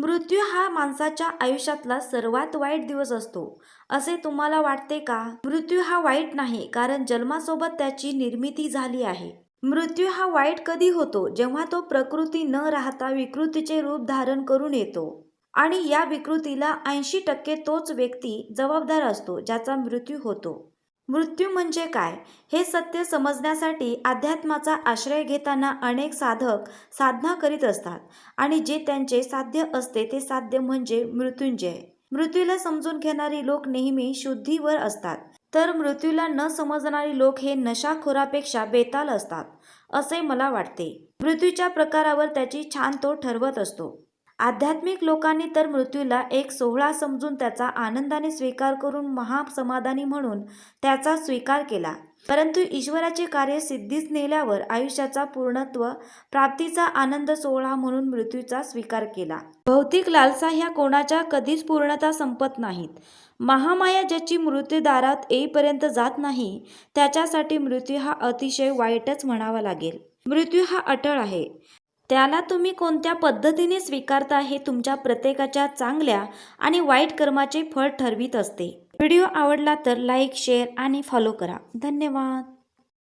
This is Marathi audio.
मृत्यू हा माणसाच्या आयुष्यातला सर्वात वाईट दिवस असतो. असे तुम्हाला वाटते का? मृत्यू हा वाईट नाही कारण जन्मासोबत त्याची निर्मिती झाली आहे. मृत्यू हा वाईट कधी होतो? जेव्हा तो प्रकृती न राहता विकृतीचे रूप धारण करून येतो. आणि या विकृतीला ऐंशी टक्के तोच व्यक्ती जबाबदार असतो ज्याचा मृत्यू होतो. मृत्यू म्हणजे काय? हे सत्य समजण्यासाठी अध्यात्माचा आश्रय घेताना अनेक साधक साधना करीत असतात आणि जे त्यांचे साध्य असते ते साध्य म्हणजे मृत्युंजय. मृत्यूला समजून घेणारी लोक नेहमी शुद्धीवर असतात. तर मृत्यूला न समजणारी लोक हे नशाखोरापेक्षा बेताल असतात असे मला वाटते. मृत्यूच्या प्रकारावर त्याची छान तो ठरवत असतो. आध्यात्मिक लोकांनी तर मृत्यूला एक सोहळा समजून त्याचा आनंदाने स्वीकार करून महासमाधानी म्हणून त्याचा स्वीकार केला. परंतु ईश्वराचे कार्य सिद्धीस नेल्यावर आयुष्याचा पूर्णत्व प्राप्तीचा आनंद सोहळा म्हणून मृत्यूचा स्वीकार केला. भौतिक लालसा ह्या कोणाच्या कधीच पूर्णता संपत नाहीत. महामाया ज्याची मृत्यूदारात येईपर्यंत जात नाही त्याच्यासाठी मृत्यू हा अतिशय वाईटच म्हणावा लागेल. मृत्यू हा अटळ आहे. त्याला तुम्ही कोणत्या पद्धतीने स्वीकारता हे तुमच्या प्रत्येकाच्या चांगल्या आणि वाईट कर्माचे फळ ठरवित असते. व्हिडिओ आवडला तर लाईक शेअर आणि फॉलो करा. धन्यवाद.